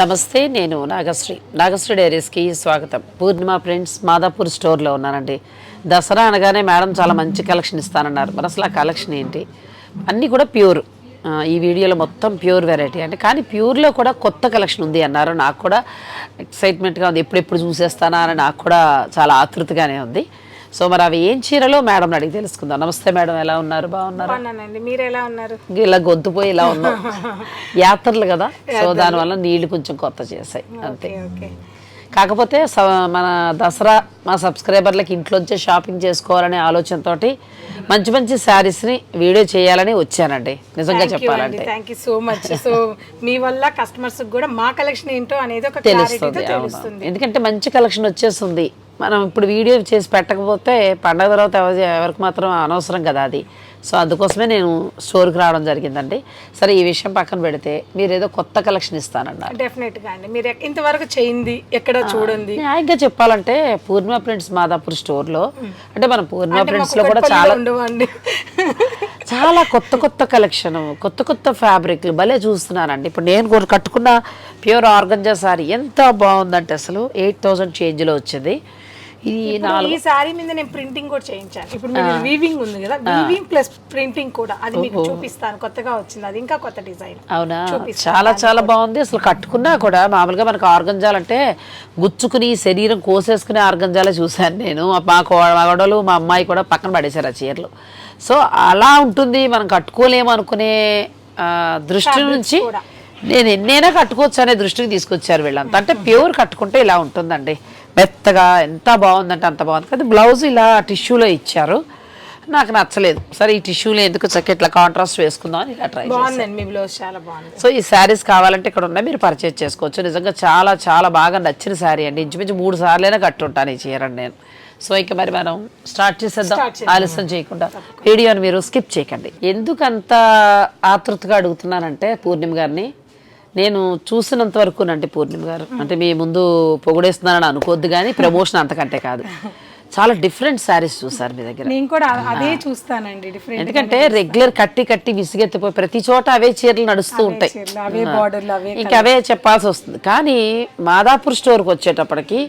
నమస్తే నేను నాగశ్రీ. నాగశ్రీ డైరీస్కి స్వాగతం. పూర్ణిమ ప్రింట్స్ మాదాపూర్ స్టోర్లో ఉన్నానండి. దసరా అనగానే మేడం చాలా మంచి కలెక్షన్ ఇస్తానన్నారు. మరి అసలు ఆ కలెక్షన్ ఏంటి? అన్నీ కూడా ప్యూర్. ఈ వీడియోలో మొత్తం ప్యూర్ వెరైటీ అంటే కానీ ప్యూర్లో కూడా కొత్త కలెక్షన్ ఉంది అన్నారు. నాకు కూడా ఎక్సైట్మెంట్గా ఉంది. ఎప్పుడెప్పుడు చూసేస్తానా అని నాకు కూడా చాలా ఆతృతగానే ఉంది. సో మరి అవి ఏం చీరలో మేడం అడిగి తెలుసుకుందాం. నమస్తే మేడం ఎలా ఉన్నారు? బాగున్నారు? బాగున్నానండి. మీరు ఎలా ఉన్నారు? ఇలా గొంతుపోయి ఇలా ఉన్నాం. యాత్రలు కదా? సో దానివల్ల నీళ్ళు కొంచెం కొత్త చేసాయి అంతే. కాకపోతే మన దసరా మా సబ్స్క్రైబర్లకి ఇంట్లోంచే షాపింగ్ చేసుకోవాలనే ఆలోచనతోటి మంచి మంచి శారీస్ని వీడియో చేయాలని వచ్చానండి. నిజంగా చెప్పాలంటే. Thank you so much so మీ వల్ల కస్టమర్స్ కూడా మా కలెక్షన్ ఏంటో అనేది ఒక తెలుస్తుంది ఎందుకంటే మంచి కలెక్షన్ వచ్చేస్తుంది. మనం ఇప్పుడు వీడియో చేసి పెట్టకపోతే పండగ తర్వాత ఎవరి ఎవరికి మాత్రం అనవసరం కదా అది. సో అందుకోసమే నేను స్టోర్కి రావడం జరిగిందండి. సరే ఈ విషయం పక్కన పెడితే మీరు ఏదో కొత్త కలెక్షన్ ఇస్తానన్నారు. డెఫినెట్గా అండి. మీరు ఇంతవరకు చేయింది ఎక్కడ చూడండి. న్యాయంగా చెప్పాలంటే పూర్ణిమ ప్రింట్స్ మాదాపూర్ స్టోర్లో. అంటే మన పూర్ణిమ అంటే ప్రింట్స్ మాకు లో కూడా చాలా ఉండవండి. చాలా కొత్త కొత్త కలెక్షన్ కొత్త కొత్త ఫ్యాబ్రిక్లు భలే చూస్తున్నానండి. ఇప్పుడు నేను కూడా కట్టుకున్న ప్యూర్ ఆర్గంజా సారీ ఎంత బాగుందంటే అసలు. ఎయిట్ థౌజండ్ చేంజ్లో వచ్చింది. ఇది ఇప్పుడు ఈ సారీ మీద నేను ప్రింటింగ్ కూడా చేయించాను. ఇప్పుడు మీరు వీవింగ్ ఉంది కదా వీవింగ్ ప్లస్ ప్రింటింగ్ కూడా. అది మీకు చూపిస్తాను. కొత్తగా వచ్చింది. అది ఇంకా కొత్త డిజైన్. అవునా? చాలా చాలా బాగుంది. అసలు కట్టుకున్నా కూడా మామూలుగా మనకు ఆర్గంజాలు అంటే గుచ్చుకుని శరీరం కోసేసుకునే ఆర్గంజాలే చూశాను నేను. మా కో- మా అమ్మాయి కూడా పక్కన పడేశారు ఆ చీరలు. సో అలా ఉంటుంది. మనం కట్టుకోలేము అనుకునే దృష్టి నుంచి నేను ఎన్నైనా కట్టుకోవచ్చు అనే దృష్టికి తీసుకొచ్చారు వీళ్ళంతా. అంటే ప్యూర్ కట్టుకుంటే ఇలా ఉంటుందండి. మెత్తగా ఎంత బాగుందంటే అంత బాగుంది. కానీ బ్లౌజ్ ఇలా టిష్యూలో ఇచ్చారు. నాకు నచ్చలేదు. సరే ఈ టిష్యూలో ఎందుకు చక్క ఇట్లా కాంట్రాస్ట్ వేసుకుందాం అని ఇలా ట్రై బాగుందండి. మీ బ్లౌజ్ చాలా బాగుంది. సో ఈ శారీస్ కావాలంటే ఇక్కడ ఉన్నాయి. మీరు పర్చేజ్ చేసుకోవచ్చు. నిజంగా చాలా చాలా బాగా నచ్చిన శారీ అండి. ఇంచుమించు మూడు సార్లైనా కట్టుంటాను ఈ చీరని నేను. సో ఇక మరి మనం స్టార్ట్ చేసేద్దాం. ఆలస్యం చేయకుండా. వీడియోని మీరు స్కిప్ చేయకండి. ఎందుకు అంత ఆతృతగా అడుగుతున్నానంటే పూర్ణిమ గారిని నేను చూసినంత వరకు అంటే పూర్ణిమ గారు. అంటే మీ ముందు పొగిడేస్తున్నానని అనుకోవద్దు కానీ ప్రమోషన్ అంతకంటే కాదు. చాలా డిఫరెంట్ శారీస్ చూసారు మీ దగ్గర. నేను కూడా అదే చూస్తానండి డిఫరెంట్ ఎందుకంటే రెగ్యులర్ కట్టి కట్టి విసిగెత్తిపోయి ప్రతి చోట అవే చీరలు నడుస్తూ ఉంటాయి. ఇంకా అవే చెప్పాల్సి వస్తుంది. కానీ మాదాపూర్ స్టోర్కి వచ్చేటప్పటికి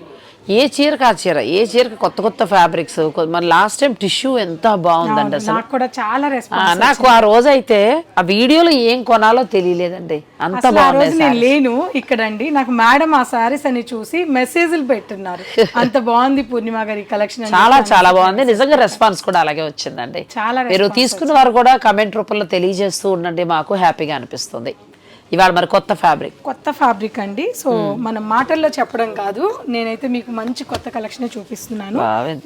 ఏ చీరకు ఆ చీర ఏ చీరకు కొత్త కొత్త ఫ్యాబ్రిక్స్ మన లాస్ట్ టైం టిష్యూ ఎంత బాగుందండి అసలు నాకు కూడా చాలా రెస్పాన్స్ నాకు ఆ రోజు అయితే ఆ వీడియోలో ఏం కొనాలో తెలియలేదండి. అంత బాగుంది నేను లేను ఇక్కడండి. నాకు మేడం ఆ సారీస్ అని చూసి మెసేజ్లు పెట్టున్నారు. అంత బాగుంది పూర్ణిమ గారి కలెక్షన్ చాలా చాలా బాగుంది. నిజంగా రెస్పాన్స్ కూడా అలాగే వచ్చిందండి. చాలా మీరు తీసుకున్న వారు కూడా కమెంట్ రూపంలో తెలియజేస్తూ ఉండండి. మాకు హ్యాపీగా అనిపిస్తుంది. ఇవాళ మరి కొత్త ఫ్యాబ్రిక్. కొత్త ఫ్యాబ్రిక్ అండి. సో మన మాటల్లో చెప్పడం కాదు. నేనైతే మీకు మంచి కొత్త కలెక్షన్ చూపిస్తున్నాను.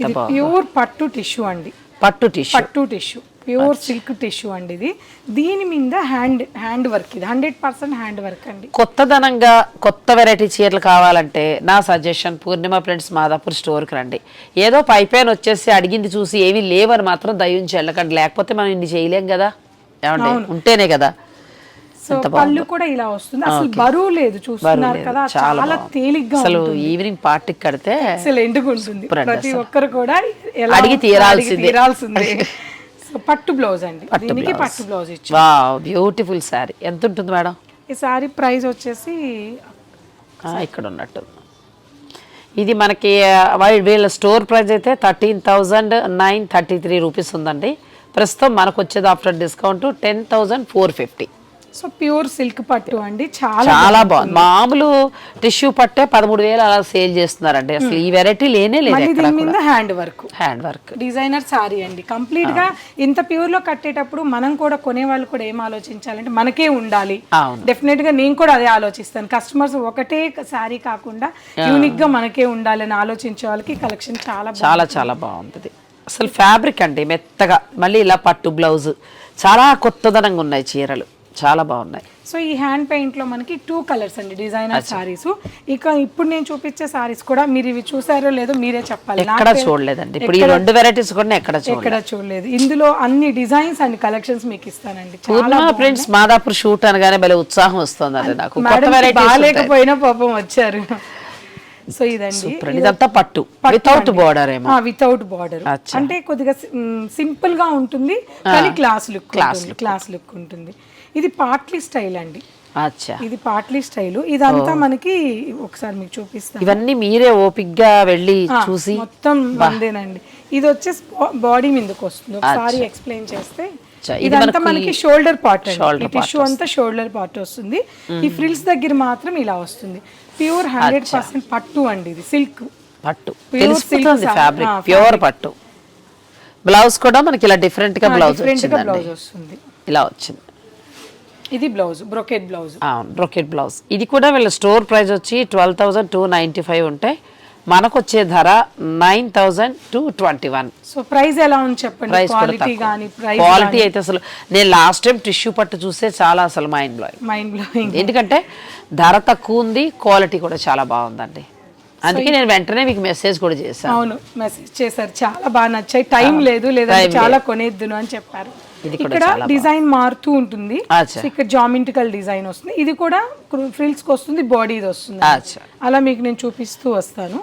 ఇది ప్యూర్ పట్టు టిష్యూ అండి. పట్టు టిష్యూ. పట్టు టిష్యూ. ప్యూర్ సిల్క్ టిష్యూ అండి ఇది. దీని మీద హ్యాండ్ హ్యాండ్ వర్క్ ఇది. హండ్రెడ్ పర్సెంట్ హ్యాండ్ వర్క్ అండి. కొత్తదనంగా కొత్త వెరైటీ చీరలు కావాలంటే నా సజెషన్ పూర్ణిమ ఫ్రెండ్స్ మాదాపూర్ స్టోర్కి రండి. ఏదో పైపైన వచ్చేసి అడిగింది చూసి ఏమీ లేవని మాత్రం దయించి వెళ్ళకండి. లేకపోతే మనం ఇన్ని చేయలేం కదా. ఏమంటే ఉంటేనే కదా. సో పళ్ళు కూడా ఇలా వస్తుంది. అసలు బరువు లేదు చూస్తున్నారు కదా. చాలా తేలిగ్గా అసలు ఈవినింగ్ పార్టీకి కడితే ఎక్సలెంట్ ఉంటుంది. ప్రతి ఒక్కరు కూడా అడిగి తీరాల్సిందే. తీరాల్సిందే. పట్టు బ్లౌజ్ అండి. దీనికి పట్టు బ్లౌజ్ ఇచ్చి. బ్యూటిఫుల్ శారీ ఎంత ఉంటుంది మేడం? ఈ సారీ ప్రైస్ వచ్చేసి ఇక్కడ ఉన్నట్టు. ఇది మనకి వీళ్ళ స్టోర్ ప్రైస్ అయితే thirteen thousand nine thirty three rupees ఉందండి. ప్రస్తుతం మనకు వచ్చేది after discount ten thousand four fifty. So pure silk పట్టు అండి. చాలా చాలా బాగుంది. మామూలు టిష్యూ పట్టే పదమూడు వేలు అలా సేల్ చేస్తున్నారండి. అసలు ఈ వెరైటీ లేనే లేదు దీని మీద hand work. Hand work. Designer sari అండి. కంప్లీట్గా ఇంత ప్యూర్లో కట్టేటప్పుడు మనం కూడా కొనే వాళ్ళు కూడా ఏం ఆలోచించాలంటే మనకే ఉండాలి. డెఫినెట్గా నేను కూడా అదే ఆలోచిస్తాను. కస్టమర్స్ ఒకటే సారీ కాకుండా యూనిక్గా మనకే ఉండాలని ఆలోచించే వాళ్ళకి కలెక్షన్ చాలా చాలా చాలా బాగుంటుంది అసలు ఫ్యాబ్రిక్ అండి మెత్తగా. మళ్ళీ ఇలా పట్టు బ్లౌజ్ చాలా కొత్తదనంగా ఉన్నాయి చీరలు. చాలా బాగున్నాయి. సో ఈ హ్యాండ్ పెయింట్లో మనకి టూ కలర్స్ అండి డిజైనర్ సారీస్ ఇక ఇప్పుడు నేను చూపించే సారీస్ కూడా మీరు ఇవి చూసారో లేదో మీరే చెప్పాలి. ఎక్కడ చూడలేదండి. ఇప్పుడు ఈ రెండు వెరైటీస్ కూడా ఎక్కడ ఎక్కడ చూడలేదు. ఇందులో అన్ని డిజైన్స్ అండ్ కలెక్షన్స్ మీకు ఇస్తానండి. చాలా ఫ్రెండ్స్ మాదాపూర్ షూట్ అనగానే భలే ఉత్సాహం వస్తుంది నాకు. కొత్త మేడం వెరైటీస్ బాగాలేకపోయినా పాపం వచ్చారు. సో ఇదండి. ఇదంతా పట్టు. వితౌట్ బోర్డర్ ఏమో. Without border. అంటే కొద్దిగా సింపుల్గా ఉంటుంది కానీ class look class class look ఉంటుంది. ఇది పాట్లీ స్టైల్ అండి. ఇది పాట్లీ స్టైల్. ఇదంతా మనకి ఒకసారి మీకు చూపిస్తాను. ఇవన్నీ మీరే ఓపిక్గా వెళ్ళి చూసి. మొత్తం మందేనండి ఇది వచ్చేసి బాడీ మీదకి వస్తుంది. ఒకసారి ఎక్స్ప్లెయిన్ చేస్తే ఇదంతా మనకి షోల్డర్ పార్ట్ అండి. టిష్యూ అంతా షోల్డర్ పార్ట్ వస్తుంది. ఈ ఫ్రిల్స్ దగ్గర మాత్రం ఇలా వస్తుంది. ప్యూర్ హండ్రెడ్ పర్సెంట్ పట్టు అండి ఇది సిల్క్. పట్టు. ఫ్యాబ్రిక్. ప్యూర్ పట్టు. బ్లౌజ్ కూడా మనకి ఇలా డిఫరెంట్గా బ్లౌజ్ డిఫరెంట్గా బ్లౌజ్ వస్తుంది. ఇలా వచ్చింది. ఇది blouse brocade blouse. Brocade blouse. ఇది కూడా వీళ్ళ స్టోర్ ప్రైస్ వచ్చి twelve thousand two ninety five ఉంటాయి మనకు వచ్చే ధర nine thousand two twenty one. So price ఎలా ఉంది చెప్పండి? ప్రైస్ క్వాలిటీ కానీ ప్రైస్ క్వాలిటీ అయితే అసలు నేను లాస్ట్ టైం టిష్యూ పట్టు చూస్తే చాలా అసలు మైండ్ బ్లోయింగ్ మైండ్ బ్లోయింగ్ ఎందుకంటే ధర తక్కువ ఉంది క్వాలిటీ కూడా చాలా బాగుందండి. అందుకే నేను వెంటనే మీకు మెసేజ్ కూడా చేశాను. అవును మెసేజ్ చేశారు. చాలా బాగా నచ్చాయి. టైం లేదు లేదంటే చాలా కొనేద్దును అని చెప్పారు. ఇక్కడ డిజైన్ మారుతూ ఉంటుంది. ఇక్కడ జామెంటికల్ డిజైన్ వస్తుంది. ఇది కూడా ఫ్రిల్స్కి వస్తుంది. బాడీ వస్తుంది అలా మీకు నేను చూపిస్తూ వస్తాను.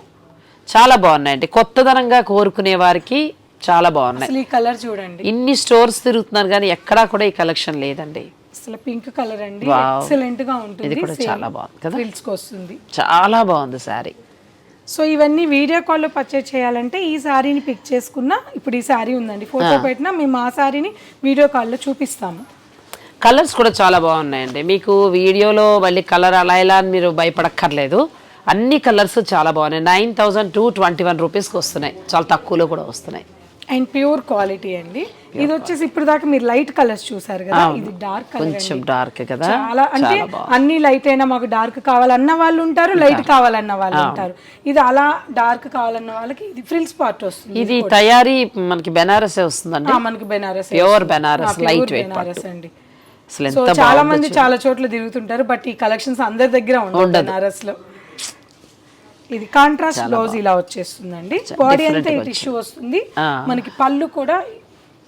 చాలా బాగున్నాయండి. కొత్తదనంగా కోరుకునే వారికి చాలా బాగున్నాయి. ఈ కలర్ చూడండి. ఇన్ని స్టోర్స్ తిరుగుతున్నారు కానీ ఎక్కడా కూడా ఈ కలెక్షన్ లేదండి. అసలు పింక్ కలర్ అండి. ఎక్సలెంట్గా ఇది ఉంటుంది కూడా చాలా బాగుంది కదా. ఫ్రిల్స్ వస్తుంది చాలా బాగుంది శారీ. సో ఇవన్నీ వీడియో కాల్లో పర్చేజ్ చేయాలంటే ఈ శారీని పిక్ చేసుకున్నా ఇప్పుడు ఈ శారీ ఉందండి. ఫోటో పెట్టినా మేము ఆ శారీని వీడియో కాల్లో చూపిస్తాము. కలర్స్ కూడా చాలా బాగున్నాయండి. మీకు వీడియోలో మళ్ళీ కలర్ అలా ఇలా అని మీరు భయపడక్కర్లేదు. అన్ని కలర్స్ చాలా బాగున్నాయి. Nine thousand two twenty one రూపీస్కి వస్తున్నాయి. చాలా తక్కువలో కూడా వస్తున్నాయి. అండ్ ప్యూర్ క్వాలిటీ అండి. ఇది వచ్చేసి ఇప్పుడు దాకా మీరు లైట్ కలర్స్ చూసారు కదా ఇది డార్క్ కలర్ కొంచెం డార్క్ కదా. చాలా అంటే అన్ని లైట్ అయినా మాకు డార్క్ కావాలన్న వాళ్ళు ఉంటారు లైట్ కావాలన్న వాళ్ళు ఉంటారు. ఇది అలా డార్క్ కావాలన్న వాళ్ళకి ఇది ఫ్రిల్స్ పార్ట్ వస్తుంది. ఇది తయారీ మనకి బెనారసే వస్తుందండి? మనకి Banaras pure Banaras light weight Banaras అండి. సో చాలా మంది చాలా చోట్ల తిరుగుతుంటారు బట్ ఈ కలెక్షన్స్ అందరి దగ్గర ఉండవు బెనారస్లో ఇది కాంట్రాస్ట్ బ్లౌజ్ ఇలా వచ్చేస్తుందండి. బాడీ అంతా ఈ టిష్యూ వస్తుంది. మనకి పళ్ళు కూడా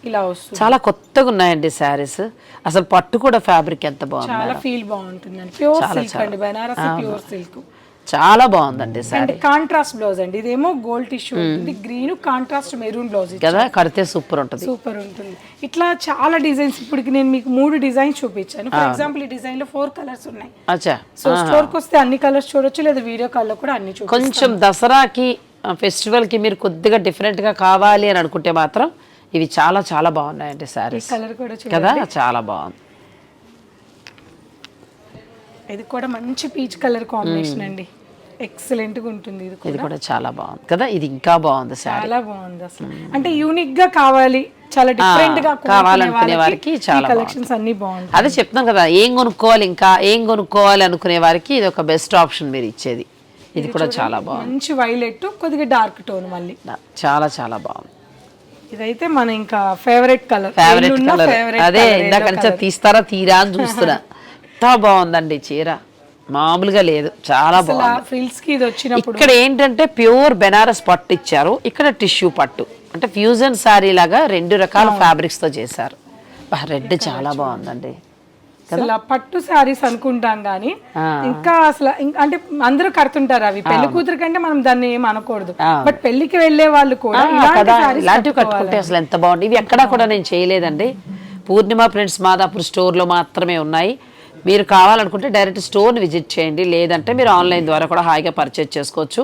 ఇలా వస్తుంది. చాలా కొత్తగా ఉన్నాయండి శారీస్. అసలు పట్టు కూడా ఫ్యాబ్రిక్ ఎంత బాగుంది చాలా ఫీల్ బాగుంటుందండి. ప్యూర్ సిల్క్ అండి. బెనారస్ ప్యూర్ సిల్క్ చాలా బాగుందండి అండ్ కాంట్రాస్ట్ బ్లౌజ్ అండి. ఇదేమో గోల్డ్ టిష్యూ ఉంటుంది. గ్రీన్ కాంట్రాస్ట్ మెరూన్ బ్లౌజ్ కదా కడితే సూపర్ ఉంటుంది. సూపర్ ఉంటుంది. ఇట్లా చాలా డిజైన్స్ ఇప్పటికి నేను మీకు మూడు డిజైన్స్ చూపించాను. ఫర్ ఎగ్జాంపుల్ ఈ డిజైన్లో ఫోర్ కలర్స్ ఉన్నాయి. అచ్చా. సో స్టోర్కి వస్తే అన్ని కలర్స్ చూడొచ్చు లేదా వీడియో కాల్లో కూడా అన్ని చూడొచ్చు కొంచెం దసరాకి ఆ, ఫెస్టివల్కి మీరు కొద్దిగా డిఫరెంట్గా కావాలి అని అనుకుంటే మాత్రం ఇవి చాలా చాలా బాగున్నాయండి శారీస్. కలర్ కూడా చూడండి. కదా? చాలా బాగుంది. ఇది కూడా మంచి పీచ్ కలర్ కాంబినేషన్ అండి. ఎక్సలెంట్గా ఉంటుంది ఇది కూడా ఇది కూడా. చాలా బాగుంది. కదా? ఇది ఇంకా బాగుంది చాలా బాగుంది అసలు. అంటే యూనిక్గా కావాలి చాలా డిఫరెంట్గా కావాలనుకునే వారికి చాలా కలెక్షన్స్ అన్ని బాగుంటాయి. అదే చెప్తాం కదా ఏం కొనుక్కోవాలి ఇంకా ఏం కొనుక్కోవాలి అనుకునే వారికి ఇది ఒక బెస్ట్ ఆప్షన్ మీరు ఇచ్చేది. ఇది కూడా చాలా బాగుంది. మంచి వైలెట్ కొద్దిగా డార్క్ టోన్ మళ్ళీ. చాలా చాలా బాగుంది. ఇదైతే మన ఇంకా ఫేవరెట్ కలర్ ఫేవరెట్ కలర్ అదే ఇందాక నుంచి తీస్తారా తీరా అని చూస్తున్నా. ఎంత బాగుందండి చీర. మామూలుగా లేదు. చాలా బాగుంది. ఫ్రిల్స్కి ఇది వచ్చినప్పుడు ఇక్కడ ఏంటంటే ప్యూర్ బెనారస్ పట్టు ఇచ్చారు. ఇక్కడ టిష్యూ పట్టు. అంటే ఫ్యూజన్ శారీ లాగా రెండు రకాల ఫ్యాబ్రిక్స్తో చేశారు. రెడ్ చాలా బాగుందండి. అసలు పట్టు శారీస్ అనుకుంటాం కానీ ఇంకా అసలు అంటే అందరూ కడుతుంటారు అవి. పెళ్ళి కూతురు కంటే మనం దాన్ని ఏం అనకూడదు. బట్ పెళ్ళికి వెళ్ళే వాళ్ళు కూడా ఇలాంటివి కట్టుకుంటే అసలు ఎంత బాగుంది ఇవి ఎక్కడా కూడా నేను చేయలేదండి. పూర్ణిమ ప్రింట్స్ మాదాపూర్ స్టోర్లో మాత్రమే ఉన్నాయి. మీరు కావాలనుకుంటే డైరెక్ట్ స్టోర్ని విజిట్ చేయండి. లేదంటే మీరు ఆన్లైన్ ద్వారా కూడా హాయిగా పర్చేజ్ చేసుకోవచ్చు.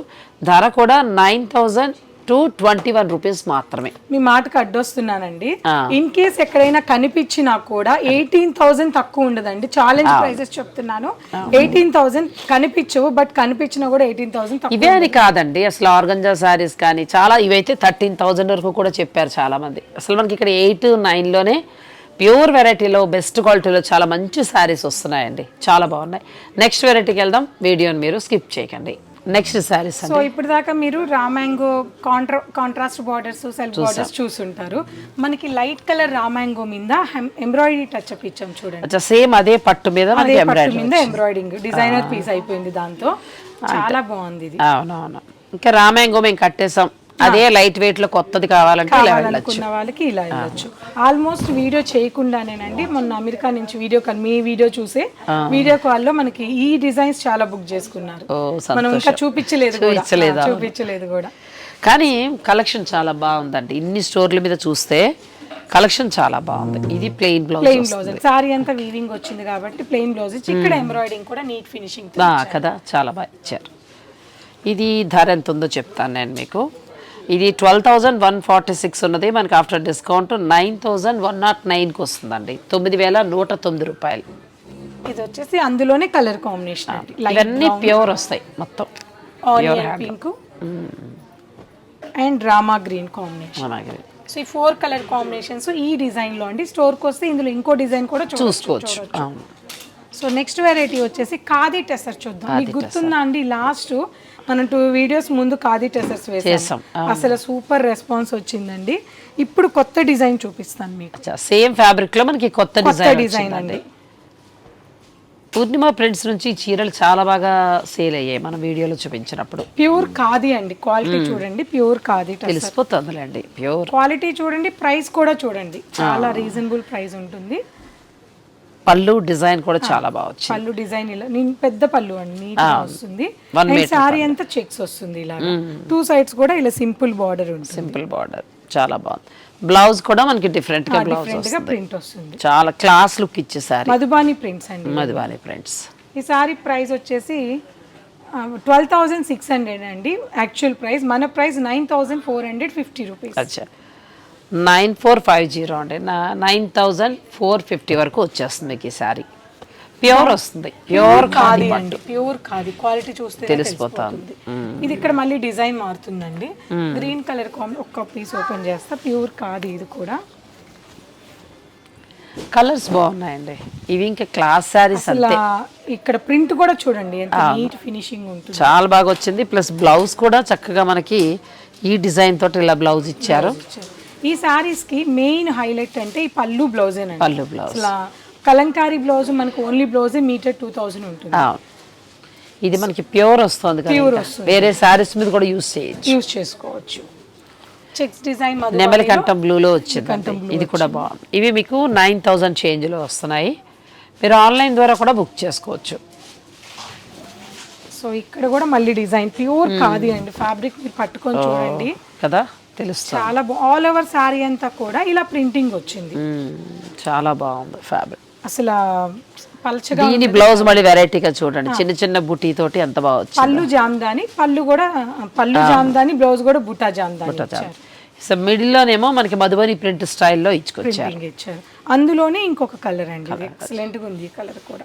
ధర కూడా nine thousand two twenty one rupees మాత్రమే. మీ మాటకు అడ్డొస్తున్నానండి. ఇన్ కేస్ ఎక్కడైనా కనిపించినా కూడా ఎయిటీన్ థౌసండ్ తక్కువ ఉండదండి. ఛాలెంజ్ ప్రైసెస్ చెప్తున్నాను. ఎయిటీన్ థౌసండ్ కనిపించవు బట్ కనిపించినా కూడా ఎయిటీన్ థౌసండ్ ఇవే అని కాదండి. అసలు ఆర్గంజా శారీస్ కానీ చాలా ఇవైతే థర్టీన్ థౌజండ్ వరకు కూడా చెప్పారు చాలా మంది అసలు మనకి ఇక్కడ ఎయిట్ నైన్లోనే ప్యూర్ వెరైటీలో బెస్ట్ క్వాలిటీలో చాలా మంచి శారీస్ వస్తున్నాయండి. చాలా బాగున్నాయి. నెక్స్ట్ వెరైటీకి వెళ్దాం. వీడియోని మీరు స్కిప్ చేయకండి. నెక్స్ట్ శారీస్ సో ఇప్పుడు దాకా మీరు రామాంగో contra contrast borders self borders చూసుంటారు. మనకి లైట్ కలర్ రామాంగో మీద ఎంబ్రాయిడరీ టచ్ అప్ ఇచ్చాం చూడండి. అచ్చా సేమ్ అదే పట్టు మీద అదే పట్టు మీద ఎంబ్రాయిడింగ్ డిజైనర్ పీస్ అయిపోయింది దాంతో. చాలా బాగుంది ఇది. అవునవును. ఇంకా రామాయంగో మేము కట్టేసాం. అదే లైట్ వెయిట్లో కొత్తది కావాలంటే ఇలా వెళ్ళచ్చు. కావాలనుకున్న వాళ్ళకి ఇలా వెళ్ళొచ్చు. ఆల్మోస్ట్ వీడియో చేయకుండానేనండి మొన్న అమెరికా నుంచి వీడియో కాల్ మీ వీడియో చూసే వీడియో కాల్లో మనకి ఈ డిజైన్స్ చాలా బుక్ చేసుకున్నారు. ఓ మనం ఇంకా సంతోషం. చూపించలేదు కూడా. చూపించలేదు, అవును. చూపించలేదు కూడా. కానీ కలెక్షన్ చాలా బాగుందండి. ఇన్ని స్టోర్ల మీద చూస్తే కలెక్షన్ చాలా బాగుంది. ఇది plain plain blouse blouse. Sari అంతా వీవింగ్ వచ్చింది కాబట్టి ప్లెయిన్ బ్లౌజ్. ఇచ్చి ఇక్కడ ఎంబ్రాయిడింగ్ కూడా నీట్ ఫినిషింగ్ కదా చాలా బాగా ఇచ్చారు. ఇది ధర ఎంత ఉందో చెప్తాను నేను మీకు. ఇది twelve thousand one forty six ఉన్నది. మనకి after discount nine thousand one nought నైన్కి వస్తుందండి. తొమ్మిది వేల నూట తొమ్మిది రూపాయలు. ఇది వచ్చేసి అందులోనే కలర్ కాంబినేషన్ ఇవన్నీ ప్యూర్ వస్తాయి మొత్తం. పింక్ అండ్ డ్రామా గ్రీన్ కాంబినేషన్ సో ఈ ఫోర్ కలర్ కాంబినేషన్స్ ఈ డిజైన్లో అండి. స్టోర్కి వస్తే ఇందులో ఇంకో డిజైన్ కూడా చూసుకోవచ్చు. సో నెక్స్ట్ వెరైటీ వచ్చేసి ఖాదీ టెసర్ చూద్దాం. మీకు గుర్తుందా అండి? లాస్ట్ మనం టూ వీడియోస్ ముందు ఖాదీ టెసర్స్ వేసాం. అసలు సూపర్ రెస్పాన్స్ వచ్చిందండి. ఇప్పుడు కొత్త డిజైన్ చూపిస్తాను మీకు. సేమ్ ఫ్యాబ్రిక్లో మనకి కొత్త డిజైన్ డిజైన్ అండి. పూర్ణిమ ప్రింట్స్ నుంచి ఈ చీరలు చాలా బాగా సేల్ అయ్యాయి మన వీడియోలో చూపించినప్పుడు. ప్యూర్ ఖాదీ అండి. క్వాలిటీ చూడండి ప్యూర్ టెసర్ తెలిసిపోతుందిలేండి ప్యూర్ క్వాలిటీ చూడండి ప్రైస్ కూడా చూడండి. చాలా రీజనబుల్ ప్రైస్ ఉంటుంది. పళ్ళు డిజైన్ కూడా చాలా బాగా వచ్చింది. పళ్ళు డిజైన్ ఇలా నేను పెద్ద పళ్ళు అండి వస్తుంది. సారీ అంతా చెక్స్ వస్తుంది ఇలా టూ సైడ్స్ కూడా ఇలా సింపుల్ బార్డర్ ఉంటుంది. సింపుల్ బార్డర్ చాలా బాగుంది. బ్లౌజ్ కూడా మనకి డిఫరెంట్గా బ్లౌజ్ ప్రింట్ వస్తుంది. చాలా క్లాస్ లుక్ ఇచ్చేసారి మధుబాని ప్రింట్స్ అండి మధుబాని ప్రింట్స్ ఈ సారీ ప్రైస్ వచ్చేసి ట్వెల్వ్ థౌజండ్ సిక్స్ హండ్రెడ్ అండి. యాక్చువల్ ప్రైస్ మన price nine thousand four hundred fifty rupees అచ్చా. నైన్ ఫోర్ ఫైవ్ జీరో అండి. నా నైన్ థౌజండ్ ఫోర్ ఫిఫ్టీ వరకు వచ్చేస్తుంది మీకు ఈ సారీ ప్యూర్ వస్తుంది. ప్యూర్ ఖాదీ అండి. ప్యూర్ ఖాదీ క్వాలిటీ చూస్తే తెలిసిపోతుంది. ఇది ఇక్కడ మళ్ళీ డిజైన్ మారుతుందండి. గ్రీన్ కలర్ ఒక్క పీస్ ఓపెన్ చేస్తా. ప్యూర్ ఖాదీ ఇది కూడా. కలర్స్ బాగున్నాయండి. ఇవి ఇంకా క్లాస్ శారీస్ అంతే. ఇక్కడ ప్రింట్ కూడా చూడండి ఎంత నీట్ ఫినిషింగ్ ఉంటుంది. చాలా బాగా వచ్చింది. ప్లస్ బ్లౌజ్ కూడా చక్కగా మనకి ఈ డిజైన్ తోటి ఇలా బ్లౌజ్ ఇచ్చారు. ఈ సారీస్కి మెయిన్ హైలైట్ అంటే ఈ పళ్ళు బ్లౌజేనండి పళ్ళు బ్లౌజ్ కలంకారీ బ్లౌజ్ మనకు only blouse metre two thousand ఉంటుంది. ఇది మనకి ప్యూర్ వస్తుంది ఇంకా. వస్తుంది. వేరే శారీస్ మీద కూడా యూస్ చేయొచ్చు. యూజ్ చేసుకోవచ్చు. చెక్స్ డిజైన్ నెమలి కంఠం బ్లూలో వచ్చింది ఇది కూడా బాగుంది. ఇవి మీకు నైన్ థౌజండ్ చేంజ్లో వస్తున్నాయి. మీరు ఆన్లైన్ ద్వారా కూడా బుక్ చేసుకోవచ్చు. సో ఇక్కడ కూడా మళ్ళీ డిజైన్ ప్యూర్ కాదు అండి. ఫ్యాబ్రిక్ మీరు పట్టుకొని చూడండి. కదా? తెలుస్తుంది చాలా ఆల్ ఓవర్ సారీ అంతా కూడా ఇలా ప్రింటింగ్ వచ్చింది. చాలా బాగుంది ఫ్యాబ్రిక్ అసలు పల్చగా దీని బ్లౌజ్ మళ్ళీ వెరైటీగా చూడండి. చిన్న చిన్న బుటీ తోటి ఎంత బాగా పళ్ళు జామ్దాని పళ్ళు కూడా పళ్ళు జామ్దాని బ్లౌజ్ కూడా బుటా జామ్దాని సో మిడిల్లోనేమో మనకి మధుబని ప్రింట్ స్టైల్లో ఇచ్చుకొచ్చారు. ఇచ్చారు. అందులోనే ఇంకొక కలర్ అండి ఎక్సలెంట్గా ఉంది ఈ కలర్ కూడా.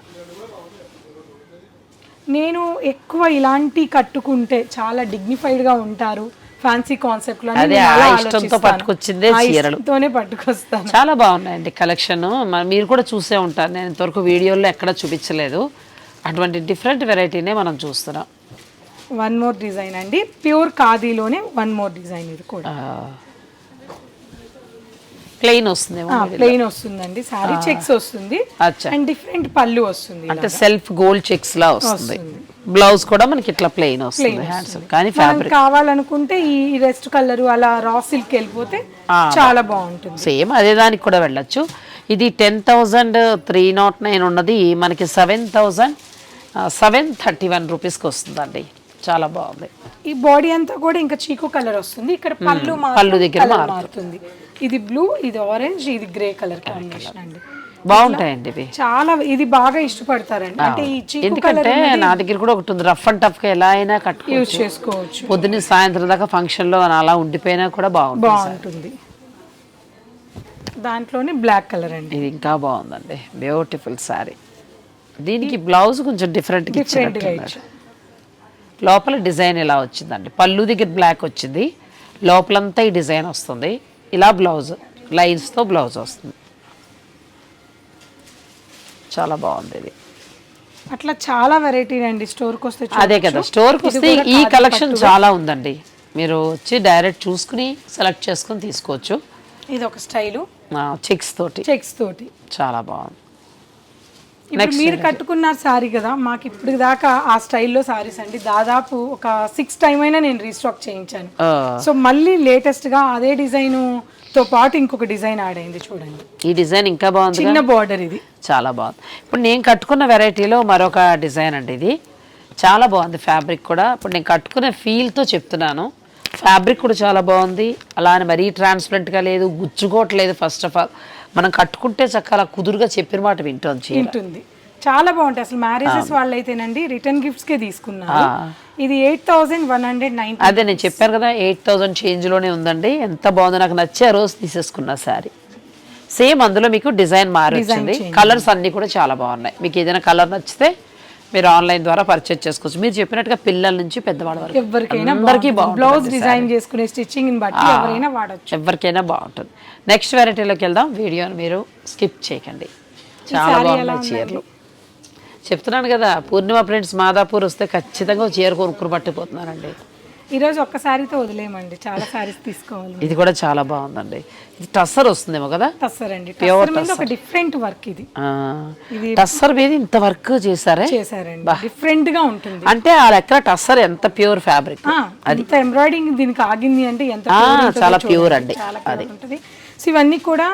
నేను ఎక్కువ ఇలాంటి కట్టుకుంటే చాలా డిగ్నిఫైడ్గా ఉంటారు. ఫ్యాన్సీ కాన్సెప్ట్లో అదే ఆ ఇష్టంతో పట్టుకొచ్చిందే చీరలు. తోనే పట్టుకొస్తాను. చాలా బాగున్నాయండి కలెక్షన్ మీరు కూడా చూసే ఉంటారు. నేను ఇంతవరకు వీడియోలో ఎక్కడ చూపించలేదు. అటువంటి డిఫరెంట్ వెరైటీనే మనం చూస్తున్నాం. వన్ మోర్ డిజైన్ అండి. ప్యూర్ ఖాదీలోనే వన్ మోర్ డిజైన్ ఇది కూడా. ప్లెయిన్ వస్తుంది ప్లెయిన్ వస్తుందండి. సారీ చెక్స్ వస్తుంది. అచ్చా. అండ్ డిఫరెంట్ పళ్ళు వస్తుంది. అంటే సెల్ఫ్ గోల్డ్ చెక్స్ లా వస్తుంది. బ్లౌజ్ కూడా మనకి ఇట్లా ప్లెయిన్ వస్తుంది హ్యాండ్స్ కానీ ఫ్యాబ్రిక్ కావాలనుకుంటే ఈ రెస్ట్ కలర్ అలా రా సిల్క్ వెళ్ళిపోతే చాలా బాగుంటుంది. సేమ్ అదే దానికి కూడా వెళ్ళొచ్చు. ఇది ten thousand three nought nine ఉన్నది. మనకి seven thousand seven thirty one రూపీస్కి వస్తుందండి. చాలా బాగుంది. ఈ బాడీ అంతా కూడా ఇంకా చీకు కలర్ వస్తుంది. ఇక్కడ పళ్ళు పళ్ళు దగ్గర మారుతుంది. ఇది బ్లూ ఇది ఆరెంజ్ ఇది గ్రే కలర్ కాంబినేషన్ అండి. బాగుంటాయండి ఇవి. చాలా ఇది బాగా ఇష్టపడతారండి. అంటే ఈ ఎందుకంటే నా దగ్గర కూడా ఒకటి ఉంది. రఫ్ అండ్ టఫ్గా ఎలా అయినా యూజ్ కట్టుకోవచ్చు చేసుకోవచ్చు. పొద్దున్న సాయంత్రం దాకా ఫంక్షన్లో అలా ఉండిపోయినా కూడా బాగుంటుంది బాగుంటుంది. దాంట్లోనే బ్లాక్ కలర్ అండి. ఇది ఇంకా బాగుందండి. బ్యూటిఫుల్ శారీ దీనికి బ్లౌజ్ కొంచెం డిఫరెంట్ డిఫరెంట్గా ఇచ్చారు. లోపల డిజైన్ ఇలా వచ్చిందండి. పళ్ళు దగ్గర బ్లాక్ వచ్చింది. లోపలంతా ఈ డిజైన్ వస్తుంది. ఇలా బ్లౌజ్ లైన్స్తో బ్లౌజ్ వస్తుంది. చాలా బాగుంది ఇది. అట్లా చాలా వెరైటీ అండి స్టోర్కి వస్తే అదే కదా. స్టోర్కి వస్తే ఈ కలెక్షన్. చాలా ఉందండి. మీరు వచ్చి డైరెక్ట్ చూసుకుని సెలెక్ట్ చేసుకుని తీసుకోవచ్చు. ఇది ఒక స్టైలు చెక్స్ తోటి. చెక్స్ తోటి. చాలా బాగుంది. ఇప్పుడు మీరు కట్టుకున్న సారీ కదా మాకు ఇప్పుడు దాకా ఆ స్టైల్లో సారీస్ అండి. దాదాపు ఒక సిక్స్ టైం అయినా నేను రీస్టాక్ చేయించాను. సో మళ్ళీ లేటెస్ట్గా అదే డిజైన్తో పాటు ఇంకొక డిజైన్ యాడ్ అయింది చూడండి. ఈ డిజైన్ ఇంకా బాగుంది చిన్న బార్డర్ ఇది. చాలా బాగుంది. ఇప్పుడు నేను కట్టుకున్న వెరైటీలో మరొక డిజైన్ అండి ఇది. చాలా బాగుంది ఫ్యాబ్రిక్ కూడా. ఇప్పుడు నేను కట్టుకునే ఫీల్తో చెప్తున్నాను. ఫ్యాబ్రిక్ కూడా చాలా బాగుంది. అలానే మరీ ట్రాన్స్పరెంట్గా లేదు గుచ్చుకోవట్లేదు ఫస్ట్ ఆఫ్ ఆల్ మనం కట్టుకుంటే చక్కగా కుదురుగా చెప్పిన మాట వింటోంది. ఉంటుంది చాలా బాగుంటాయి. అసలు మ్యారేజెస్ వాళ్ళైతేనండి రిటర్న్ గిఫ్ట్స్ కే తీసుకున్నారు ఇది eight thousand one hundred ninety అదే నేను చెప్పాను కదా ఎయిట్ థౌజండ్ చేంజ్లోనే ఉందండి. ఎంత బాగుందో నాకు నచ్చి రోజు తీసేసుకున్న శారీ. సేమ్ అందులో మీకు డిజైన్ మారి వచ్చింది కలర్స్ అన్నీ కూడా చాలా బాగున్నాయి. మీకు ఏదైనా కలర్ నచ్చితే మీరు ఆన్లైన్ ద్వారా పర్చేజ్ చేసుకోవచ్చు. మీరు చెప్పినట్టుగా పిల్లల నుంచి పెద్దవాళ్ళ వరకు. ఎవరికైనా అందరికీ బ్లౌజ్ బాగుంటుంది డిజైన్ చేసుకునే స్టిచ్చింగ్ బట్టి ఎవరైనా వాడచ్చు. ఎవరికైనా బాగుంటుంది. నెక్స్ట్ వెరైటీలోకి వెళ్దాం. వీడియోని మీరు స్కిప్ చేయకండి. చాలా బాగున్నాయి చీరలు. చెప్తున్నాను కదా పూర్ణిమ ఫ్రెండ్స్ మాదాపూర్ వస్తే ఖచ్చితంగా చీర కొనుక్కుని పట్టిపోతున్నారండి. ఈ రోజు ఒక్క సారీతో వదిలేయమండి. చాలా సారీస్ తీసుకోవాలి. ఇది కూడా చాలా బాగుందండి. ఇది టస్సర్ వస్తుందేమో కదా? టస్సర్ మీద ఒక డిఫరెంట్ వర్క్ ఇది. ఆ, టస్సర్ మీద ఇంత వర్క్ చేశారే? చేశారండి. డిఫరెంట్గా ఉంటుంది. అంటే ఆ లెక్క టస్సర్ ఎంత ప్యూర్ ఫ్యాబ్రిక్ ఇంత ఎంబ్రాయిడింగ్ దీనికి ఆగింది అంటే ఎంత చాలా pure అండి. చాలా ఉంటుంది. సో ఇవన్నీ కూడా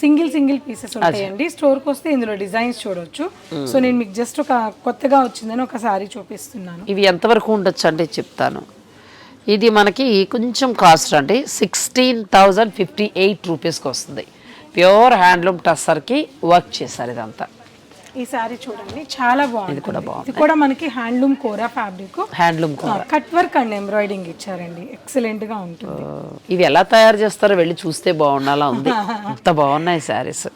సింగిల్ సింగిల్ పీసెస్ ఉంటాయండి. స్టోర్కి వస్తే ఇందులో డిజైన్స్ చూడొచ్చు. సో నేను మీకు జస్ట్ ఒక కొత్తగా వచ్చిందని ఒక సారీ చూపిస్తున్నాను. ఇవి ఎంతవరకు ఉండొచ్చు అంటే చెప్తాను. ఇది మనకి కొంచెం కాస్ట్ అండి. సిక్స్టీన్ థౌజండ్ ఫిఫ్టీ ఎయిట్ రూపీస్కి వస్తుంది. ప్యూర్ హ్యాండ్లూమ్ టస్సర్కి వర్క్ చేశారు ఇదంతా. ఈ సారీ చూడండి చాలా బాగుంది. కూడా బాగుంది. ఇది కూడా మనకి handloom kora fabric. Handloom cut work and embroidering ఇచ్చారండి. ఎక్సలెంట్గా ఉంటుంది. ఇవి ఎలా తయారు చేస్తారో వెళ్ళి చూస్తే బాగుండాలా ఉంది. అంత బాగున్నాయి శారీస్.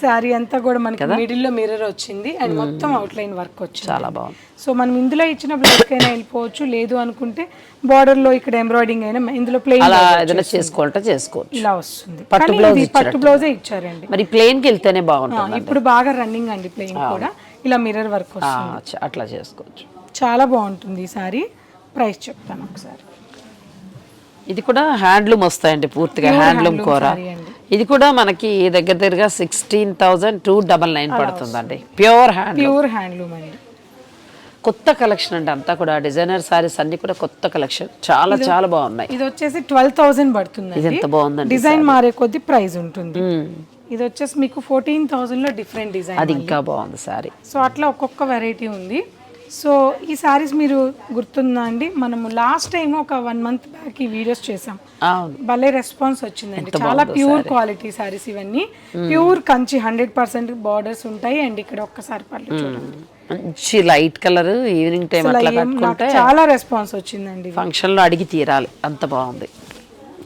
సారీ అంతా కూడా మనకి మిడిల్లో మిర్రర్ వచ్చింది అండ్ మొత్తం అవుట్ లైన్ వర్క్ వచ్చింది. చాలా బాగుంది. సో మనం ఇందులో ఇచ్చిన బ్లౌజ్ అయినా వెళ్ళిపోవచ్చు లేదు అనుకుంటే బార్డర్లో ఇక్కడ ఎంబ్రాయిడింగ్ అయినా ఇందులో ప్లెయిన్ ఏదైనా చేసుకోవాలంటే చేసుకోవచ్చు. ఇలా వస్తుంది. పట్టు ఇది పట్టు బ్లౌజే ఇచ్చారండి. మరి ప్లేన్కి వెళ్తేనే ఆ, బాగుంటుంది ఇప్పుడు బాగా రన్నింగ్ అండి ప్లెయిన్ కూడా. ఇలా మిర్రర్ వర్క్ వస్తుంది. అట్లా చేసుకోవచ్చు. చాలా బాగుంటుంది ఈ సారీ ప్రైస్ చెప్తాను ఒకసారి. ఇది కూడా హ్యాండ్లూమ్ వస్తాయండి పూర్తిగా. హ్యాండ్లూమ్ కూర. ఇది కూడా మనకి దగ్గర దగ్గరగా sixteen thousand two double nine పడుతుందండి. ప్యూర్ హ్యాండ్ ప్యూర్ హ్యాండ్లూమ్ అండి. కొత్త కలెక్షన్ అండి అంతా కూడా. డిజైనర్ సారీస్ అన్ని కూడా కొత్త కలెక్షన్ చాలా చాలా బాగున్నాయి. ఇది వచ్చేసి ట్వెల్వ్ థౌసండ్ పడుతుంది ఇది ఎంత బాగుందండి డిజైన్ మారే కొద్ది ప్రైస్ ఉంటుంది. మ్మ్. ఇది వచ్చేసి మీకు ఫోర్టీన్ థౌసండ్లో డిఫరెంట్ డిజైన్ అది ఇంకా బాగుంది సారీ. సో అట్లా ఒక్కొక్క వెరైటీ ఉంది. సో ఈ సారీస్ మీరు గుర్తుందా అండి? మనము లాస్ట్ టైం ఒక వన్ మంత్ బ్యాక్ ఈ వీడియోస్ చేసాం. భలే రెస్పాన్స్ వచ్చిందండి. చాలా ప్యూర్ క్వాలిటీ సారీస్ ఇవన్నీ. Pure Kanchi hundred percent borders ఉంటాయి అండ్ ఇక్కడ ఒక్కసారి పళ్ళు చూడండి. మంచి లైట్ కలర్ ఈవినింగ్ టైం అట్లా కట్టుకుంటే చాలా రెస్పాన్స్ వచ్చిందండి. ఫంక్షన్లో అడిగి తీరాలి. అంత బాగుంది.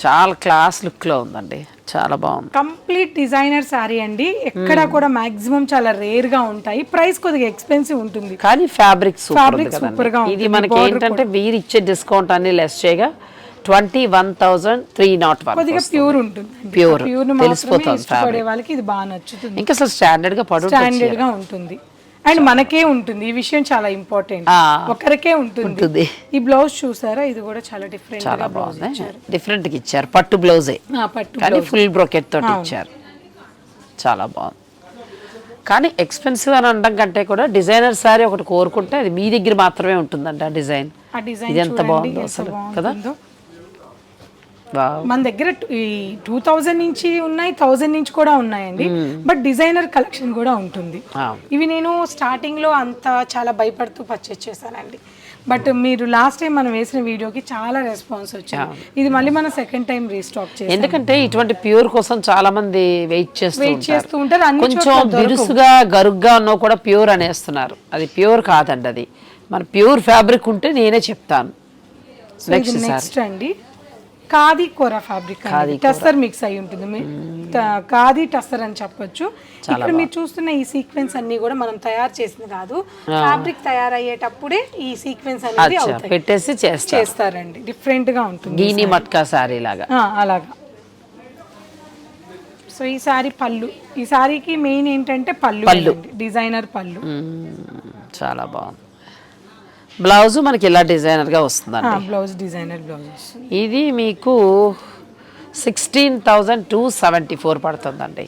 చాలా క్లాస్ లుక్లో ఉందండి. చాలా బాగుంది. కంప్లీట్ డిజైనర్ సారీ అండి. ఎక్కడ కూడా మాక్సిమం చాలా రేర్గా ఉంటాయి. ప్రైస్ కొద్దిగా ఎక్స్పెన్సివ్ ఉంటుంది. కానీ ఫ్యాబ్రిక్ సూపర్ ఉంది super గా ఇది. మనకి ఏంటంటే వీరు ఇచ్చే డిస్కౌంట్ అన్ని లెస్ చేయగా twenty one thousand three naught one కొద్దిగా ప్యూర్ ఉంటుంది. ప్యూర్ మాత్రమే తెలిసిపోతుంది వాళ్ళకి ఇది బాగా నచ్చుతుంది. ఇంకా అసలు స్టాండర్డ్గా పడు స్టాండర్డ్గా ఉంటుంది. అండ్ మనకే ఉంటుంది. ఈ విషయం చాలా ఇంపార్టెంట్. ఒకరికే ఉంటుంది. ఈ బ్లౌజ్ చూసారా? ఇది కూడా చాలా డిఫరెంట్ చాలా బాగుంది. డిఫరెంట్గా ఇచ్చారు. పట్టు బ్లౌజే. పట్టు కానీ ఫుల్ బ్రొకెట్ తోటి ఇచ్చారు. చాలా బాగుంది. కానీ ఎక్స్పెన్సివ్ అని అనడం కంటే కూడా డిజైనర్ సారీ ఒకటి కోరుకుంటే అది మీ దగ్గర మాత్రమే ఉంటుందంట డిజైన్ ఇది ఎంత బాగుందో అసలు కదా. మన దగ్గర ఈ టూ థౌజండ్ నుంచి ఉన్నాయి థౌజండ్ నుంచి కూడా ఉన్నాయండి. బట్ డిజైనర్ కలెక్షన్ కూడా ఉంటుంది. ఇవి నేను స్టార్టింగ్లో అంత చాలా భయపడుతూ పర్చేస్ చేశానండి. బట్ మీరు లాస్ట్ టైం మనం వేసిన వీడియోకి చాలా రెస్పాన్స్ వచ్చింది. ఇది మళ్ళీ మనం సెకండ్ టైం రీస్టాక్ చేసాం ఎందుకంటే ఇటువంటి ప్యూర్ కోసం చాలా మంది వెయిట్ చేస్తూ వెయిట్ చేస్తూ ఉంటారు. అన్ని కొంచెం. బిరుసుగా గరుగ్గా ఉన్నో కూడా ప్యూర్ అనేస్తున్నారు. అది ప్యూర్ కాదండి అది. మన ప్యూర్ ఫ్యాబ్రిక్ ఉంటే నేనే చెప్తాను. నెక్స్ట్ అండి. ఖాదీ కూర ఫ్యాబ్రిక్ టస్సర్ మిక్స్ అయి ఉంటుంది. ఖాదీ టస్సర్ అని చెప్పొచ్చు. ఇక్కడ మీరు చూస్తున్న ఈ సీక్వెన్స్ అన్ని కూడా మనం తయారు చేసింది కాదు. ఫ్యాబ్రిక్ తయారయ్యేటప్పుడే ఈ సీక్వెన్స్ అనేది పెట్టేసి చేస్తారు. చేస్తారండి. డిఫరెంట్గా ఉంటుంది మట్కా సారీ లాగా. అలాగా. సో ఈ సారీ పళ్ళు. ఈ సారీకి మెయిన్ ఏంటంటే పళ్ళు డిజైనర్ పళ్ళు. చాలా బాగుంది. బ్లౌజ్ మనకి ఇలా డిజైనర్గా వస్తుందండి బ్లౌజ్ డిజైనర్ బ్లౌజ్ ఇది మీకు sixteen thousand two seventy four పడుతుందండి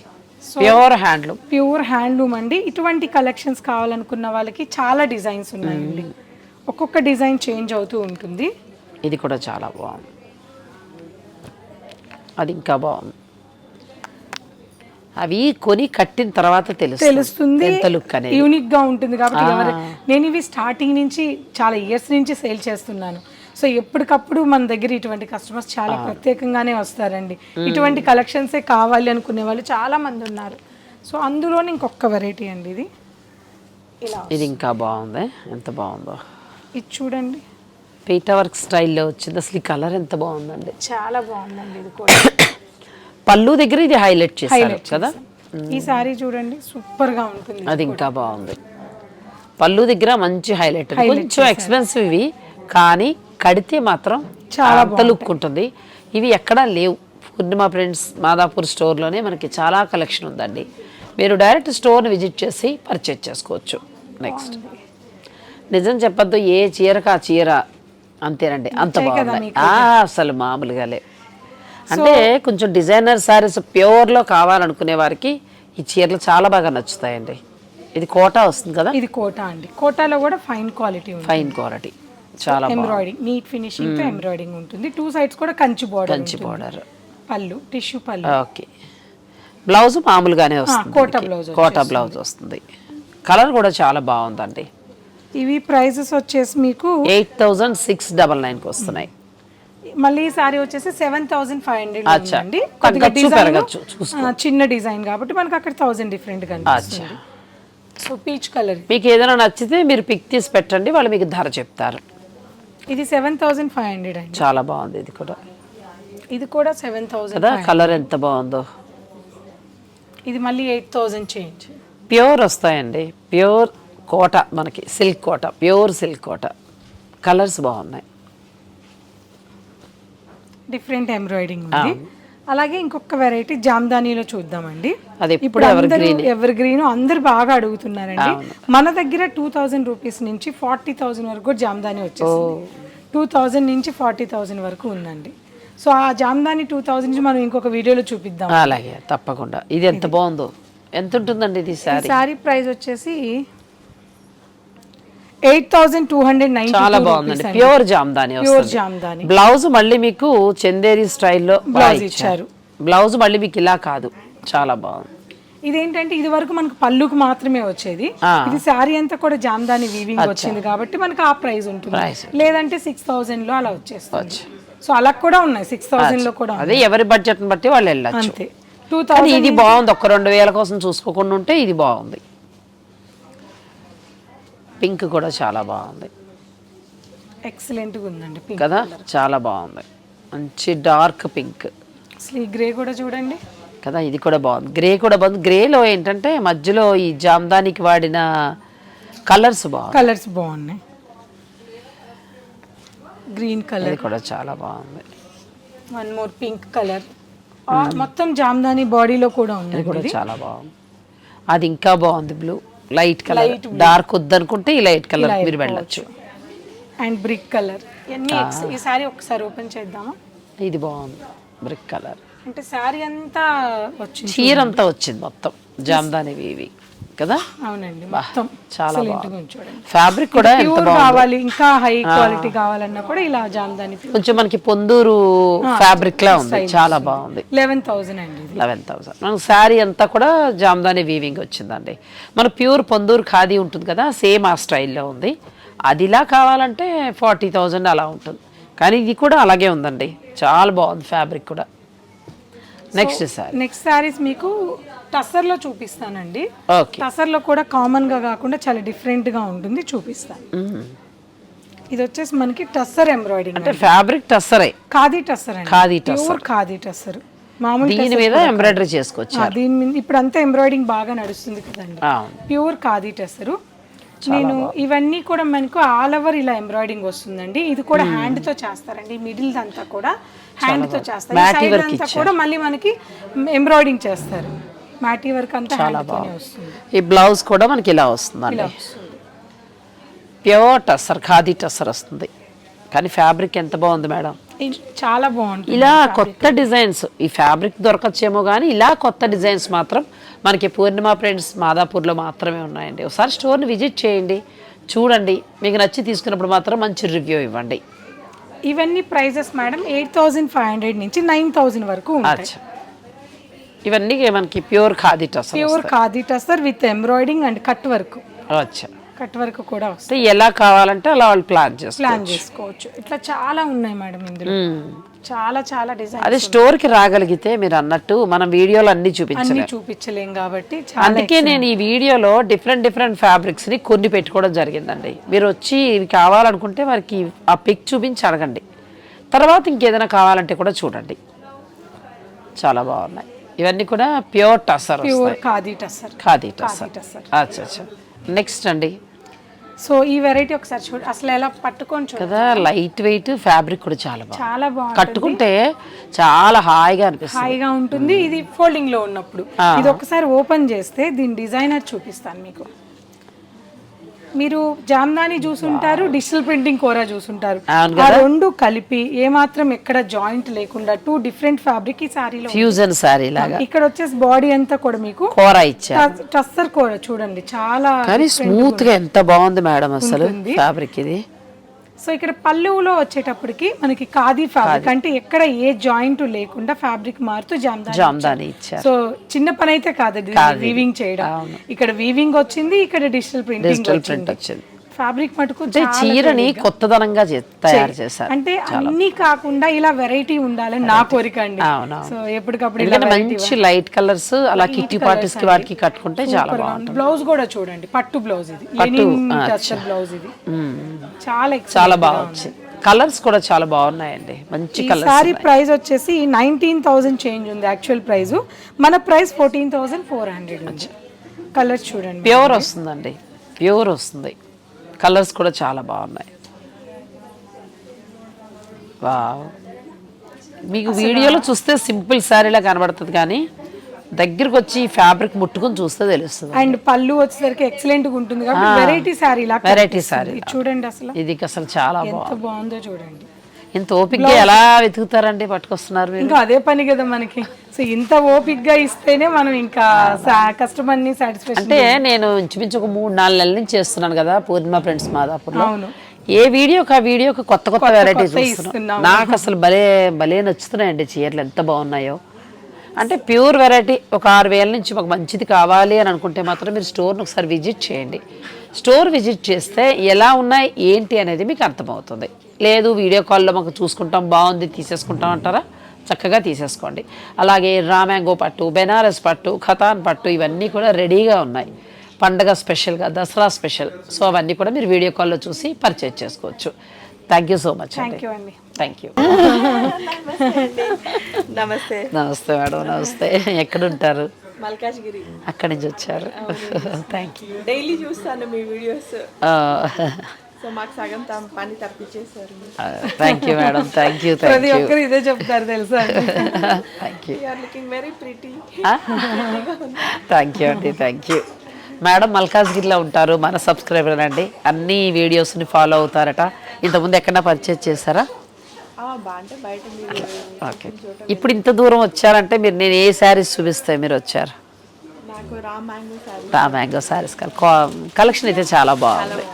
ప్యూర్ హ్యాండ్లూమ్. ప్యూర్ హ్యాండ్లూమ్ అండి. ఇటువంటి కలెక్షన్స్ కావాలనుకున్న వాళ్ళకి చాలా డిజైన్స్ ఉన్నాయండి. ఒక్కొక్క డిజైన్ చేంజ్ అవుతూ ఉంటుంది. ఇది కూడా చాలా బాగుంది. అది ఇంకా బాగుంది. అవి కొని కట్టిన తర్వాత తెలుస్తుంది. యూనిక్గా ఉంటుంది కాబట్టి నేను ఇవి స్టార్టింగ్ నుంచి చాలా ఇయర్స్ నుంచి సేల్ చేస్తున్నాను. సో ఎప్పటికప్పుడు మన దగ్గర ఇటువంటి కస్టమర్స్ చాలా ప్రత్యేకంగానే వస్తారండి. ఇటువంటి కలెక్షన్సే కావాలి అనుకునే వాళ్ళు చాలా మంది ఉన్నారు. సో అందులోనే ఇంకొక వెరైటీ అండి ఇది. ఇలా ఇది ఇంకా బాగుంది. ఎంత బాగుందో. ఇది చూడండి. పీటా వర్క్ స్టైల్లో వచ్చింది. అసలు ఈ కలర్ ఎంత బాగుందండి. చాలా బాగుందండి ఇది కూడా. పళ్ళు దగ్గర ఇది హైలైట్ చేశారు హైలైట్ కదా? ఈ సారీ చూడండి సూపర్గా ఉంటుంది. అది ఇంకా బాగుంది. పళ్ళు దగ్గర మంచి హైలైట్ కొంచెం ఎక్స్పెన్సివ్ ఇవి కానీ కడితే మాత్రం చాలా అంత లుక్ ఉంటుంది. ఇవి ఎక్కడా లేవు. పూర్ణిమ ఫ్రెండ్స్ మాదాపూర్ స్టోర్లోనే మనకి చాలా కలెక్షన్ ఉందండి. మీరు డైరెక్ట్ స్టోర్ని విజిట్ చేసి పర్చేజ్ చేసుకోవచ్చు. నెక్స్ట్ నిజం చెప్పొద్దు ఏ చీరకు ఆ చీర అంతేనండి. అంత బాగుంది. అసలు మామూలుగా లేవు అంటే కొంచెం డిజైనర్ శారీస్ ప్యూర్లో కావాలనుకునే వారికి ఈ చీరలు చాలా బాగా నచ్చుతాయండి. ఇది కోటా వస్తుంది కదా? ఇది కోటా అండి. కోటాలో కూడా ఫైన్ క్వాలిటీ ఫైన్ క్వాలిటీ. చాలా ఎంబ్రాయిడింగ్ నీట్ ఫినిషింగ్తో ఎంబ్రాయిడింగ్ ఉంటుంది. టూ సైడ్స్ కూడా కంచి బోర్డర్ కంచి బార్డర్ పళ్ళు టిష్యూ పళ్ళు. ఓకే. బ్లౌజ్ మామూలుగానే వస్తుంది కోటా. బ్లౌజ్ కోటా బ్లౌజ్ వస్తుంది. కలర్ కూడా చాలా బాగుందండి. ఇవి ప్రైజెస్ వచ్చేసి మీకు ఎయిట్ థౌజండ్ సిక్స్ డబల్ నైన్కి వస్తున్నాయి. మళ్ళీ ఈ సారీ వచ్చేసి సెవెన్ థౌసండ్ ఫైవ్ హండ్రెడ్. అండి తగ్గచ్చు, పెరగచ్చు, చిన్న డిజైన్ కాబట్టి మనకి అక్కడ థౌసండ్ డిఫరెంట్ కనిపిస్తుంది సో పీచ్ కలర్ మీకు ఏదైనా నచ్చితే మీరు పిక్ తీసి పెట్టండి వాళ్ళు మీకు ధర చెప్తారు. ఇది సెవెన్ థౌసండ్ ఫైవ్ హండ్రెడ్ అండి. చాలా బాగుంది ఇది కూడా. ఇది కూడా సెవెన్ థౌసండ్ కలర్ ఎంత బాగుందో. ఇది మళ్ళీ ఎయిట్ థౌసండ్ చేంజ్ ప్యూర్ వస్తాయండి. ప్యూర్ కోట మనకి silk Kota pure silk Kota. Colours బాగున్నాయి. డిఫరెంట్ ఎంబ్రాయిడింగ్ ఉంది. అలాగే ఇంకొక వెరైటీ జామ్దానీలో చూద్దామండి. అది ఇప్పుడు ఎవర్ గ్రీన్ అందరు బాగా అడుగుతున్నారండి. మన దగ్గర టూ థౌజండ్ రూపీస్ నుంచి ఫార్టీ థౌజండ్ వరకు జామ్దాని వచ్చేసింది. టూ థౌజండ్ నుంచి ఫార్టీ థౌజండ్ వరకు ఉందండి. సో ఆ జామ్దాని టూ థౌజండ్ నుంచి మనం ఇంకొక వీడియోలో చూపిద్దాం. అలాగే తప్పకుండా. ఇది ఎంత బాగుందో. ఎంత ఉంటుందండి ఇది సారీ ప్రైస్ వచ్చేసి eight thousand two hundred ninety చాలా బాగుందండి. Pure Jamdani pure Jamdani. Blouse మళ్ళీ మీకు చందేరి స్టైల్లో బ్లౌజ్ ఇచ్చారు. బ్లౌజ్ మళ్ళీ మీకు ఇలా కాదు. చాలా బాగుంది. ఇదేంటంటే ఇది వరకు మనకు పళ్ళుకు మాత్రమే వచ్చేది. ఇది శారీ అంతా కూడా జామ్దాని వీవింగ్ వచ్చింది కాబట్టి మనకు ఆ ప్రైస్ ఉంటుంది. లేదంటే సిక్స్ థౌసండ్లో అలా వచ్చేస్తుంది. సో అలా కూడా ఉన్నాయి. సిక్స్ థౌసండ్లో కూడా. అదే ఎవరి బడ్జెట్ని బట్టి వాళ్ళు వెళ్ళచ్చు. అంతే. టూ థౌసండ్ ఇది బాగుంది. ఒక్క రెండు వేల కోసం చూసుకోకుండా ఉంటే ఇది బాగుంది. పింక్ కూడా చాలా బాగుంది. ఎక్సలెంట్గా ఉందండి పింక్ కదా? చాలా బాగుంది. మంచి డార్క్ పింక్. అసలు ఈ గ్రే కూడా చూడండి. కదా? ఇది కూడా బాగుంది. గ్రే కూడా బాగుంది. గ్రేలో ఏంటంటే మధ్యలో ఈ జామ్దానికి వాడిన కలర్స్ బాగుంది కలర్స్ బాగున్నాయి. Green colour. కూడా చాలా బాగుంది. One more pink colour. మొత్తం జామ్దాని బాడీలో కూడా ఉంది కూడా చాలా బాగుంది. అది ఇంకా బాగుంది బ్లూ. లైట్ కలర్ డార్క్ వద్దనుకుంటే ఈ లైట్ కలర్ మీరు వెళ్ళొచ్చు. అండ్ బ్రిక్ కలర్ ఈ సారీ ఒకసారి ఓపెన్ చేద్దామా? ఇది బాగుంది. బ్రిక్ కలర్ అంటే శారీ అంతా వచ్చింది. చీర అంతా వచ్చింది మొత్తం. జామ్దాని ఇవి. కదా? అవునండి మొత్తం చాలా ఫ్యాబ్రిక్ కూడా ప్యూర్ కావాలి ఇంకా హై క్వాలిటీ కావాలన్నా కూడా ఇలా జామ్దాని కొంచెం మనకి పొందూరు ఫ్యాబ్రిక్ లా ఉంది. చాలా బాగుంది. లెవెన్ థౌసండ్ అండి లెవెన్ థౌసండ్ మనకు శారీ అంతా కూడా జామ్దాని వీవింగ్ వచ్చిందండి. మన ప్యూర్ పొందూరు ఖాదీ ఉంటుంది కదా సేమ్ ఆ స్టైల్లో ఉంది. అదిలా కావాలంటే ఫార్టీ థౌజండ్ అలా ఉంటుంది. కానీ ఇది కూడా అలాగే ఉందండి. చాలా బాగుంది ఫ్యాబ్రిక్ కూడా. నెక్స్ట్ శారీ నెక్స్ట్ శారీస్ మీకు టసర్లో చూపిస్తానండి. ఓకే. టసర్లో కూడా కామన్గా కాకుండా చాలా డిఫరెంట్గా ఉంటుంది చూపిస్తాను. ఇది వచ్చేసి మనకి టస్సర్ ఎంబ్రాయిడింగ్ అంటే ఫ్యాబ్రిక్ టస్సరే ఖాదీ టస్సర్ అండి. ఖాదీ ప్యూర్ ఖాదీ టస్సర్ మామూలు దీని మీద ఎంబ్రాయిడరీ చేసుకోవచ్చు. దీని మీద ఇప్పుడు అంతా ఎంబ్రాయిడింగ్ బాగా నడుస్తుంది కదండి. ప్యూర్ ఖాదీ టెసరు. నేను ఇవన్నీ కూడా మనకు ఆల్ ఓవర్ ఇలా ఎంబ్రాయిడింగ్ వస్తుందండి. ఇది కూడా హ్యాండ్తో చేస్తారండి. మిడిల్ అంతా కూడా హ్యాండ్తో చేస్తారు. సైడ్ అంతా కూడా మళ్ళీ మనకి ఎంబ్రాయిడింగ్ చేస్తారు. మ్యాటీ వర్క్ అంతా తోనే వస్తుంది. ఈ బ్లౌజ్ కూడా మనకి ఇలా వస్తుందండి. ప్యూర్ టస్సర్ ఖాదీ టస్సర్ వస్తుంది. కానీ ఫ్యాబ్రిక్ ఎంత బాగుంది మేడం? చాలా బాగుంటుంది ఇలా కొత్త డిజైన్స్ ఈ ఫ్యాబ్రిక్ దొరకచ్చేమో కానీ ఇలా కొత్త డిజైన్స్ మాత్రం మనకి పూర్ణిమ ఫ్రెండ్స్ మాదాపూర్లో మాత్రమే ఉన్నాయండి. ఒకసారి స్టోర్ని విజిట్ చేయండి చూడండి. మీకు నచ్చి తీసుకున్నప్పుడు మాత్రం మంచి రివ్యూ ఇవ్వండి. ఇవన్నీ prices madam eight thousand five hundred నుంచి నైన్ థౌసండ్ వరకు ఉంటాయి. ఇవన్నీ మనకి pure khadi tussar pure khadi tussar with embroidering and cut work. అచ్చా. కట్ వర్క్ కూడా వస్తుంది అంటే ఎలా కావాలంటే అలా వాళ్ళు ప్లాన్ చేస్తారు ప్లాన్ చేసుకోవచ్చు. ఇట్లా చాలా ఉన్నాయి మేడం ఇందులో. చాలా చాలా డిజైన్ అదే స్టోర్కి రాగలిగితే మీరు అన్నట్టు మనం వీడియోలు అన్ని చూపించలేం. చూపించలేం కాబట్టి అందుకే నేను ఈ వీడియోలో డిఫరెంట్ డిఫరెంట్ ఫ్యాబ్రిక్స్ని కొన్ని పెట్టుకోవడం జరిగిందండి. మీరు వచ్చి ఇవి కావాలనుకుంటే వారికి ఆ పిక్ చూపించి అడగండి. తర్వాత ఇంకేదైనా కావాలంటే కూడా చూడండి. చాలా బాగున్నాయి. ఇవన్నీ కూడా ప్యూర్ టసర్ ప్యూర్ ఖాదీ టస్సర్. ఖాదీ టసర్ టస్సర్. అచ్చా అచ్చా. నెక్స్ట్ అండి. సో ఈ వెరైటీ ఒకసారి చూడు. అసలు ఎలా పట్టుకొని చూడు. కదా లైట్ వెయిట్ ఫ్యాబ్రిక్ కూడా చాలా చాలా బాగుంది కట్టుకుంటే చాలా హాయిగా అనిపిస్తుంది. హాయిగా ఉంటుంది. ఇది ఫోల్డింగ్లో ఉన్నప్పుడు ఇది ఒకసారి ఓపెన్ చేస్తే దీని డిజైనర్ చూపిస్తాను మీకు. మీరు జామ్దాని చూసుంటారు డిజిటల్ ప్రింటింగ్ కోరా చూసుంటారు ఆ రెండు కలిపి ఏమాత్రం ఎక్కడ జాయింట్ లేకుండా టూ డిఫరెంట్ ఫ్యాబ్రిక్ ఈ సారీలో ఫ్యూజన్ శారీ లాగా. ఇక్కడ వచ్చేసి బాడీ అంతా కూడా మీకు కూర ఇచ్చారు. టస్సర్ కోర చూడండి చాలా కానీ స్మూత్గా ఎంత బాగుంది మేడం అసలు ఫ్యాబ్రిక్ ఇది. సో ఇక్కడ పళ్ళులో వచ్చేటప్పటికి మనకి ఖాదీ ఫ్యాబ్రిక్ అంటే ఎక్కడ ఏ జాయింట్ లేకుండా ఫ్యాబ్రిక్ మారుతూ జామ్దాని సో చిన్న పని అయితే కాదు వీవింగ్ చేయడం. ఇక్కడ వీవింగ్ వచ్చింది ఇక్కడ డిజిటల్ ప్రింటింగ్ వచ్చింది. ఫ్యాబ్రిక్ మటుకు చీరని కొత్తదనంగా తయారు చేశారు. అంటే అన్ని కాకుండా ఇలా వెరైటీ ఉండాలని నా కోరిక అండి. సో ఎప్పటికప్పుడు మంచి లైట్ కలర్స్ అలా కిట్టి పార్టీస్కి వాటికి కట్టుకుంటే చాలా బాగుంటుంది. బ్లౌజ్ కూడా చూడండి. పట్టు బ్లౌజ్ ఇది. బ్లౌజ్ ఇది. చాలా చాలా బాగా వచ్చింది కలర్స్ కూడా చాలా బాగున్నాయండి. మంచి ఈ కలర్స్ సారీ ప్రైస్ వచ్చేసి నైన్టీన్ థౌసండ్ చేంజ్ ఉంది యాక్చువల్ ప్రైస్ మన price fourteen thousand four hundred colours చూడండి. ప్యూర్ వస్తుందండి. ప్యూర్ వస్తుంది. కలర్స్ కూడా చాలా బాగున్నాయి. వావ్. మీకు వీడియోలో చూస్తే సింపుల్ శారీలా కనబడుతుంది కానీ దగ్గరకు వచ్చి ఫ్యాబ్రిక్ ముట్టుకొని చూస్తే తెలుస్తుంది. అండ్ పళ్ళు వచ్చేసరికి ఎక్సలెంట్గా ఉంటుంది. కాబట్టి వెరైటీ లా వెరైటీ శారీ చూడండి అసలు. ఇది అసలు చాలా బాగుందో చూడండి. ఇంత ఓపిక్గా ఎలా వెతుకుతారండి పట్టుకొస్తున్నారు ఇంకా అదే పని కదా మనకి. సో ఇంత ఓపిక్గా ఇస్తేనే మనం ఇంకా కస్టమర్ని సాటిస్ఫాక్షన్ అంటే నేను ఇంచుమించు ఒక మూడు నాలుగు నెలల నుంచి చేస్తున్నాను కదా పూర్ణిమ ఫ్రెండ్స్ మాదాపూర్లో. ఏ వీడియోకి ఆ వీడియోకి కొత్త కొత్త వెరైటీ చూస్తున్నాను ఇస్తున్నాం. నాకు అసలు భలే భలే నచ్చుతున్నాయండి చీరలు. ఎంత బాగున్నాయో. అంటే ప్యూర్ వెరైటీ ఒక ఆరు వేల నుంచి మాకు మంచిది కావాలి అని అనుకుంటే మాత్రం మీరు స్టోర్ని ఒకసారి విజిట్ చేయండి. స్టోర్ విజిట్ చేస్తే ఎలా ఉన్నాయి ఏంటి అనేది మీకు అర్థమవుతుంది. లేదు వీడియో కాల్లో మాకు చూసుకుంటాం బాగుంది తీసేసుకుంటాం అంటారా? చక్కగా తీసేసుకోండి. అలాగే రామ్యాంగో పట్టు బెనారస్ పట్టు ఖతాన్ పట్టు ఇవన్నీ కూడా రెడీగా ఉన్నాయి. పండగ స్పెషల్గా దసరా స్పెషల్. సో అవన్నీ కూడా మీరు వీడియో కాల్లో చూసి పర్చేజ్ చేసుకోవచ్చు. థ్యాంక్ యూ సో మచ్ అండి. థ్యాంక్ యూ నమస్తే నమస్తే మేడం నమస్తే. ఎక్కడుంటారు? మల్కాజ్గిరి. అక్కడి నుంచి వచ్చారు. థ్యాంక్ యూ డైలీ చూస్తాను మీ వీడియోస్. సో మాకు సగం తమ పని తప్పించేశారు. Thank you madam thank you ప్రతి ఒక్కరు ఇదే చెప్తారు తెలుసా thank you are looking very pretty thank you అండి థ్యాంక్ యూ మేడం మల్కాజ్గిరిలో ఉంటారు మన సబ్స్క్రైబర్ అండి అన్ని వీడియోస్ని ఫాలో అవుతారట. ఇంతకుముందు ఎక్కడన్నా పర్చేజ్ చేశారా? ఓకే ఇప్పుడు ఇంత దూరం వచ్చారంటే మీరు నేను ఏ శారీస్ చూపిస్తే మీరు వచ్చారు నాకు raw mango sorry raw mango saris collection అయితే చాలా బాగుంది.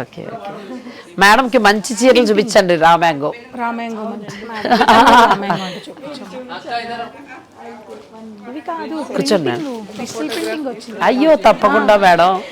Okay okay. మేడంకి మంచి చీరలు చూపించండి రా మ్యాంగో కూర్చోండి మేడం. అయ్యో తప్పకుండా మేడం.